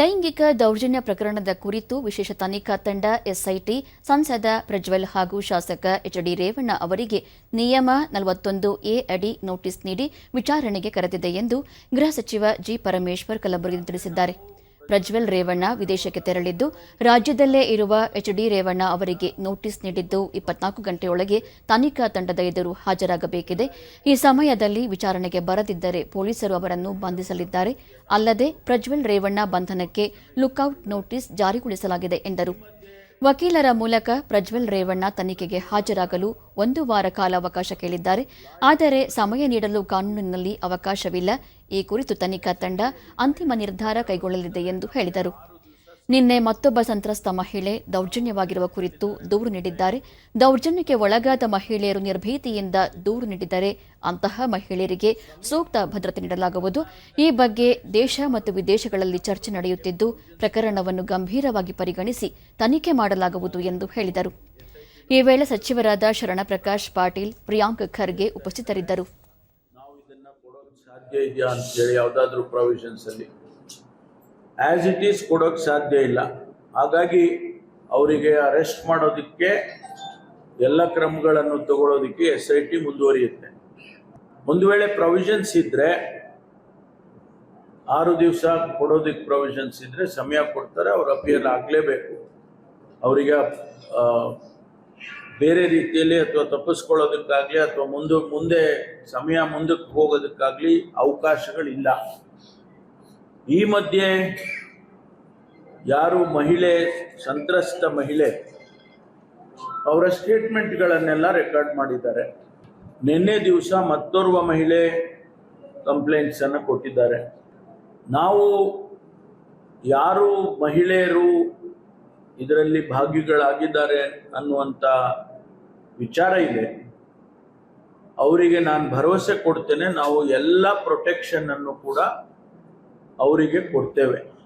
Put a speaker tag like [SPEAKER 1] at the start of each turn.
[SPEAKER 1] ಲೈಂಗಿಕ ದೌರ್ಜನ್ಯ ಪ್ರಕರಣದ ಕುರಿತು ವಿಶೇಷ ತನಿಖಾ ತಂಡ, ಎಸ್ಐಟಿ, ಸಂಸದ ಪ್ರಜ್ವಲ್ ಹಾಗೂ ಶಾಸಕ ಎಚ್ಡಿ ರೇವಣ್ಣ ಅವರಿಗೆ ನಿಯಮ ನಲವತ್ತೊಂದು ಎ ಅಡಿ ನೋಟಿಸ್ ನೀಡಿ ವಿಚಾರಣೆಗೆ ಕರೆದಿದೆ ಎಂದು ಗೃಹ ಸಚಿವ ಜಿ. ಪರಮೇಶ್ವರ್ ಕಲಬುರಗಿ ತಿಳಿಸಿದ್ದಾರೆ. ಪ್ರಜ್ವಲ್ ರೇವಣ್ಣ ವಿದೇಶಕ್ಕೆ ತೆರಳಿದ್ದು, ರಾಜ್ಯದಲ್ಲೇ ಇರುವ ಎಚ್ಡಿ ರೇವಣ್ಣ ಅವರಿಗೆ ನೋಟಿಸ್ ನೀಡಿದ್ದು, ಇಪ್ಪತ್ನಾಲ್ಕು ಗಂಟೆಯೊಳಗೆ ತನಿಖಾ ತಂಡದ ಎದುರು ಹಾಜರಾಗಬೇಕಿದೆ. ಈ ಸಮಯದಲ್ಲಿ ವಿಚಾರಣೆಗೆ ಬರದಿದ್ದರೆ ಪೊಲೀಸರು ಅವರನ್ನು ಬಂಧಿಸಲಿದ್ದಾರೆ. ಅಲ್ಲದೆ ಪ್ರಜ್ವಲ್ ರೇವಣ್ಣ ಬಂಧನಕ್ಕೆ ಲುಕ್ಔಟ್ ನೋಟಿಸ್ ಜಾರಿಗೊಳಿಸಲಾಗಿದೆ ಎಂದರು. ವಕೀಲರ ಮೂಲಕ ಪ್ರಜ್ವಲ್ ರೇವಣ್ಣ ತನಿಖೆಗೆ ಹಾಜರಾಗಲು ಒಂದು ವಾರ ಕಾಲ ಅವಕಾಶ ಕೇಳಿದ್ದಾರೆ. ಆದರೆ ಸಮಯ ನೀಡಲು ಕಾನೂನಿನಲ್ಲಿ ಅವಕಾಶವಿಲ್ಲ. ಈ ಕುರಿತು ತನಿಖಾ ತಂಡ ಅಂತಿಮ ನಿರ್ಧಾರ ಕೈಗೊಳ್ಳಲಿದೆ ಎಂದು ಹೇಳಿದರು. ನಿನ್ನೆ ಮತ್ತೊಬ್ಬ ಸಂತ್ರಸ್ತ ಮಹಿಳೆ ದೌರ್ಜನ್ಯವಾಗಿರುವ ಕುರಿತು ದೂರು ನೀಡಿದ್ದಾರೆ. ದೌರ್ಜನ್ಯಕ್ಕೆ ಒಳಗಾದ ಮಹಿಳೆಯರು ನಿರ್ಭೀತಿಯಿಂದ ದೂರು ನೀಡಿದರೆ ಅಂತಹ ಮಹಿಳೆಯರಿಗೆ ಸೂಕ್ತ ಭದ್ರತೆ ನೀಡಲಾಗುವುದು. ಈ ಬಗ್ಗೆ ದೇಶ ಮತ್ತು ವಿದೇಶಗಳಲ್ಲಿ ಚರ್ಚೆ ನಡೆಯುತ್ತಿದ್ದು, ಪ್ರಕರಣವನ್ನು ಗಂಭೀರವಾಗಿ ಪರಿಗಣಿಸಿ ತನಿಖೆ ಮಾಡಲಾಗುವುದು ಎಂದು ಹೇಳಿದರು. ಈ ವೇಳೆ ಸಚಿವರಾದ ಶರಣಪ್ರಕಾಶ್ ಪಾಟೀಲ್, ಪ್ರಿಯಾಂಕ್ ಖರ್ಗೆ ಉಪಸ್ಥಿತರಿದ್ದರು.
[SPEAKER 2] ಆಸ್ ಇಟ್ ಈಸ್ ಕೊಡೋಕ್ಕೆ ಸಾಧ್ಯ ಇಲ್ಲ. ಹಾಗಾಗಿ ಅವರಿಗೆ ಅರೆಸ್ಟ್ ಮಾಡೋದಕ್ಕೆ ಎಲ್ಲ ಕ್ರಮಗಳನ್ನು ತಗೊಳ್ಳೋದಕ್ಕೆ ಎಸ್ ಐ ಟಿ ಮುಂದುವರಿಯುತ್ತೆ. ಒಂದು ವೇಳೆ ಪ್ರೊವಿಷನ್ಸ್ ಇದ್ದರೆ ಆರು ದಿವಸ ಕೊಡೋದಕ್ಕೆ ಪ್ರೊವಿಷನ್ಸ್ ಇದ್ದರೆ ಸಮಯ ಕೊಡ್ತಾರೆ, ಅವ್ರು ಅಪಿಯರ್ ಆಗಲೇಬೇಕು. ಅವರಿಗೆ ಬೇರೆ ರೀತಿಯಲ್ಲಿ ಅಥವಾ ತಪ್ಪಿಸ್ಕೊಳ್ಳೋದಕ್ಕಾಗಲಿ ಅಥವಾ ಮುಂದೆ ಮುಂದೆ, ಸಮಯ ಮುಂದಕ್ಕೆ ಹೋಗೋದಕ್ಕಾಗಲಿ ಅವಕಾಶಗಳಿಲ್ಲ. ಈ ಮಧ್ಯೆ ಯಾರು ಮಹಿಳೆ, ಸಂತ್ರಸ್ತ ಮಹಿಳೆ, ಅವರ ಸ್ಟೇಟ್ಮೆಂಟ್ಗಳನ್ನೆಲ್ಲ ರೆಕಾರ್ಡ್ ಮಾಡಿದ್ದಾರೆ. ನಿನ್ನೆ ದಿವಸ ಮತ್ತೋರ್ವ ಮಹಿಳೆ ಕಂಪ್ಲೇಂಟ್ಸನ್ನು ಕೊಟ್ಟಿದ್ದಾರೆ. ನಾವು ಯಾರು ಮಹಿಳೆಯರು ಇದರಲ್ಲಿ ಭಾಗಿಗಳಾಗಿದ್ದಾರೆ ಅನ್ನುವಂಥ ವಿಚಾರ ಇದೆ. ಅವರಿಗೆ ನಾನು ಭರವಸೆ ಕೊಡ್ತೇನೆ, ನಾವು ಎಲ್ಲ ಪ್ರೊಟೆಕ್ಷನ್ ಅನ್ನು ಕೂಡ ಅವರಿಗೆ ಕೊಡ್ತೇವೆ.